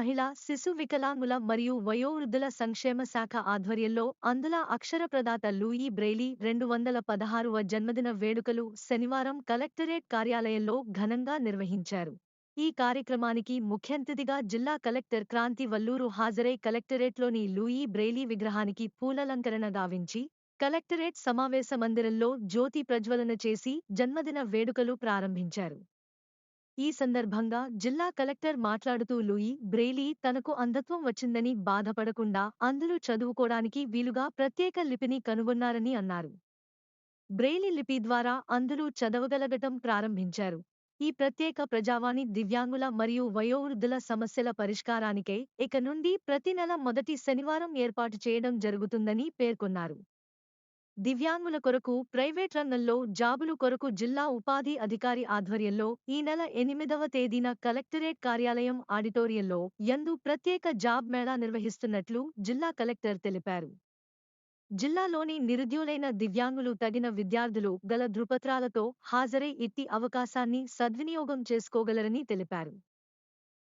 మహిళ శిశు వికలాంగుల మరియు వయోవృద్ధుల సంక్షేమ శాఖ ఆధ్వర్యంలో అందుల అక్షర ప్రదాత లూయి బ్రెయిలీ రెండు వందల పదహారువ జన్మదిన వేడుకలు శనివారం కలెక్టరేట్ కార్యాలయంలో ఘనంగా నిర్వహించారు. ఈ కార్యక్రమానికి ముఖ్యంతిథిగా జిల్లా కలెక్టర్ క్రాంతి వల్లూరు హాజరై కలెక్టరేట్లోని లూయి బ్రెయిలీ విగ్రహానికి పూలలంకరణ గావించి కలెక్టరేట్ సమావేశ మందిరంలో జ్యోతి ప్రజ్వలన చేసి జన్మదిన వేడుకలు ప్రారంభించారు. ఈ సందర్భంగా జిల్లా కలెక్టర్ మాట్లాడుతూ లూయి బ్రెయిలీ తనకు అంధత్వం వచ్చిందని బాధపడకుండా అందరూ చదువుకోడానికి వీలుగా ప్రత్యేక లిపిని కనుగొన్నారని అన్నారు. బ్రెయిలీ లిపి ద్వారా అందరూ చదవగలగటం ప్రారంభించారు. ఈ ప్రత్యేక ప్రజావాణి దివ్యాంగుల మరియు వయోవృద్ధుల సమస్యల పరిష్కారానికై ఇక నుండి ప్రతి నెల మొదటి శనివారం ఏర్పాటు చేయడం జరుగుతుందని పేర్కొన్నారు. దివ్యాంగుల కొరకు ప్రైవేట్ రంగంలో జాబులు కొరకు జిల్లా ఉపాధి అధికారి ఆధ్వర్యంలో ఈ నెల ఎనిమిదవ తేదీన కలెక్టరేట్ కార్యాలయం ఆడిటోరియంలో ఎందు ప్రత్యేక జాబ్ మేళా నిర్వహిస్తున్నట్లు జిల్లా కలెక్టర్ తెలిపారు. జిల్లాలోని నిరుద్యోలైన దివ్యాంగులు తగిన విద్యార్థులు గల ధృపత్రాలతో హాజరై ఇట్టి అవకాశాన్ని సద్వినియోగం చేసుకోగలరని తెలిపారు.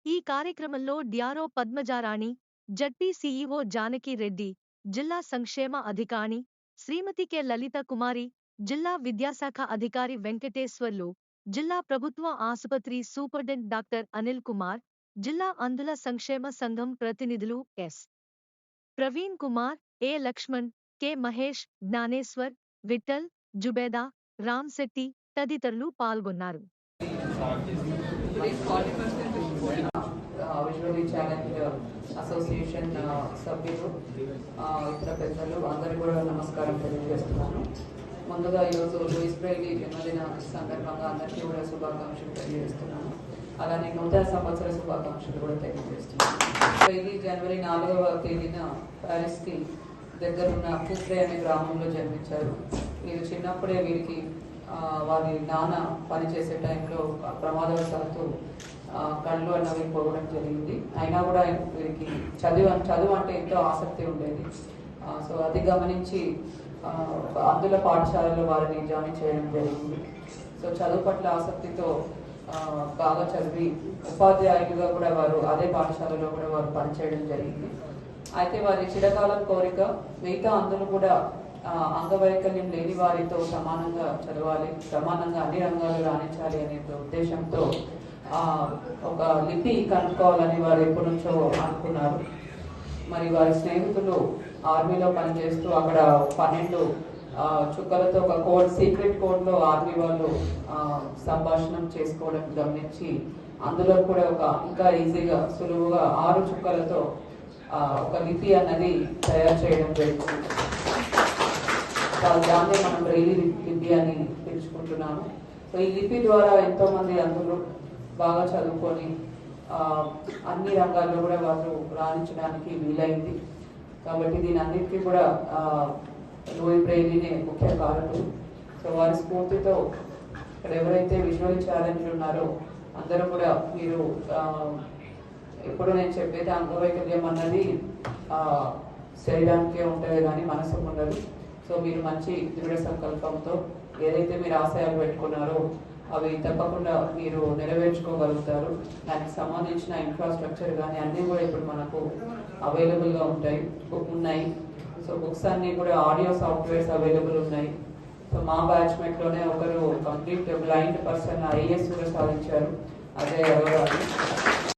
ఈ కార్యక్రమంలో డ్యారో పద్మజారాణి జడ్పీ సీఈఓ జానకి రెడ్డి జిల్లా సంక్షేమ అధికారి శ్రీమతి కె లలిత కుమారి జిల్లా విద్యాశాఖ అధికారి వెంకటేశ్వర్లు జిల్లా ప్రభుత్వ ఆసుపత్రి సూపర్డెంట్ డాక్టర్ అనిల్ కుమార్ జిల్లా అంధుల సంక్షేమ సంఘం ప్రతినిధులు S. Praveen Kumar A. Lakshman K. Mahesh Gnaneshwar Vittal Zubeda Ram Shetty తదితరులు పాల్గొన్నారు. విజువలీ ఛాలెంజ్ అసోసియేషన్ సభ్యులు ఇతర పెద్దలు అందరూ కూడా నమస్కారం తెలియజేస్తున్నాను. ముందుగా ఈరోజు లూయిస్ బ్రైలీ జన్మదిన సందర్భంగా అందరికీ కూడా శుభాకాంక్షలు తెలియజేస్తున్నాను. అలానే నూతన సంవత్సర శుభాకాంక్షలు కూడా తెలియజేస్తున్నాను. బ్రైలీ జనవరి నాలుగవ తేదీన ప్యారిస్కి దగ్గరున్న పూప్రే అనే గ్రామంలో జన్మించారు. వీరు చిన్నప్పుడే వీరికి వారి నాన్న పనిచేసే టైంలో ప్రమాదవశాత్తు కళ్ళు అన్నవి పోవడం జరిగింది. అయినా కూడా వీరికి చదువు చదువు అంటే ఎంతో ఆసక్తి ఉండేది. సో అది గమనించి అందుల పాఠశాలలో వారిని జాయిన్ చేయడం జరిగింది. సో చదువు పట్ల ఆసక్తితో బాగా చదివి ఉపాధ్యాయులుగా కూడా వారు అదే పాఠశాలలో కూడా వారు పనిచేయడం జరిగింది. అయితే వారి చిరకాలం కోరిక మిగతా అందరూ కూడా అంగవైకల్యం లేని వారితో సమానంగా చదవాలి సమానంగా అన్ని రంగాలు రాణించాలి అనే ఉద్దేశంతో ఒక లిపి కనుక్కోవాలని వారు ఎప్పటి నుంచో అనుకున్నారు. మరి వారి స్నేహితులు ఆర్మీలో పనిచేస్తూ అక్కడ పన్నెండు చుక్కలతో ఒక కోడ్ సీక్రెట్ కోడ్లో ఆర్మీ వాళ్ళు సంభాషణం చేసుకోవడం గమనించి అందులో కూడా ఒక ఇంకా ఈజీగా సులువుగా ఆరు చుక్కలతో ఒక లిపి అన్నది తయారు చేయడం జరిగింది. దాన్ని దాన్నే మనం రైలు లిపి అని పిలుచుకుంటున్నాము. సో ఈ లిపి ద్వారా ఎంతోమంది అందులో బాగా చదువుకొని అన్ని రంగాల్లో కూడా వాళ్ళు రాణించడానికి వీలైంది. కాబట్టి దీని అన్నిటికీ కూడా ఆ, లూయి బ్రెయిలీనే ముఖ్య కారకులు సో వారి స్ఫూర్తితో ఇక్కడ ఎవరైతే విజువల్ ఛాలెంజ్ ఉన్నారో అందరూ కూడా మీరు ఎప్పుడు నేను చెప్పేది అంగవైకల్యం అన్నది ఆ, శరీరానికే ఉంటుంది కానీ మనసుకు ఉండదు. సో మీరు మంచి దృఢ సంకల్పంతో ఏదైతే మీరు ఆశయాలు పెట్టుకున్నారో అవి తప్పకుండా మీరు నెరవేర్చుకోగలుగుతారు. దానికి సంబంధించిన ఇన్ఫ్రాస్ట్రక్చర్ కానీ అన్నీ కూడా ఇప్పుడు మనకు అవైలబుల్గా ఉంటాయి. బుక్ ఉన్నాయి. సో బుక్స్ అన్నీ కూడా ఆడియో సాఫ్ట్వేర్స్ అవైలబుల్ ఉన్నాయి. సో మా బ్యాచ్మెంట్లోనే ఒకరు కంప్లీట్ బ్లైండ్ పర్సన్ ఐఏఎస్ కూడా సాధించారు. అదే ఎవరు